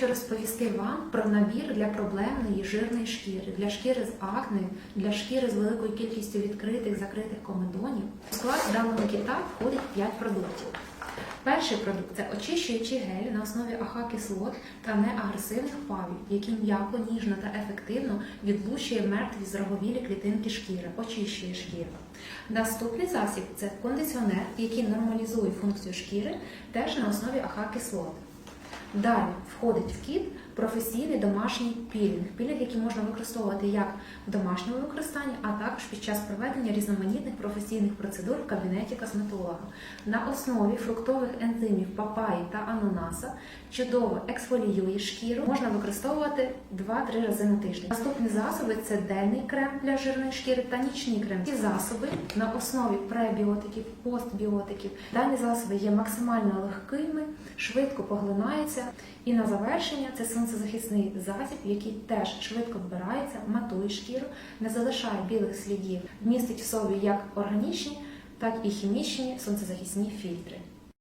хочу розповісти вам про набір для проблемної жирної шкіри, для шкіри з акне, для шкіри з великою кількістю відкритих закритих комедонів. У склад даного кита входить 5 продуктів. Перший продукт це очищуючий гель на основі АХ-кислот та неагресивних павів, який м'яко, ніжно та ефективно відлущує мертві зраговілі клітинки шкіри, очищує шкіру. Наступний засіб це кондиціонер, який нормалізує функцію шкіри теж на основі АХ-кислот. Далі входить в кіт професійний домашній пілінг. Пілінг, який можна використовувати як в домашньому використанні, а також під час проведення різноманітних професійних процедур в кабінеті косметолога. На основі фруктових ензимів папаї та ананаса чудово ексфоліює шкіру. Можна використовувати 2-3 рази на тиждень. Наступні засоби це денний крем для жирної шкіри та нічний крем. Ці засоби на основі пребіотиків, постбіотиків. Дані засоби є максимально легкими, швидко поглинаються. І на завершення це сонцезахисний засіб, який теж швидко вбирається, матує шкіру, не залишає білих слідів, містить в собі як органічні, так і хімічні сонцезахисні фільтри.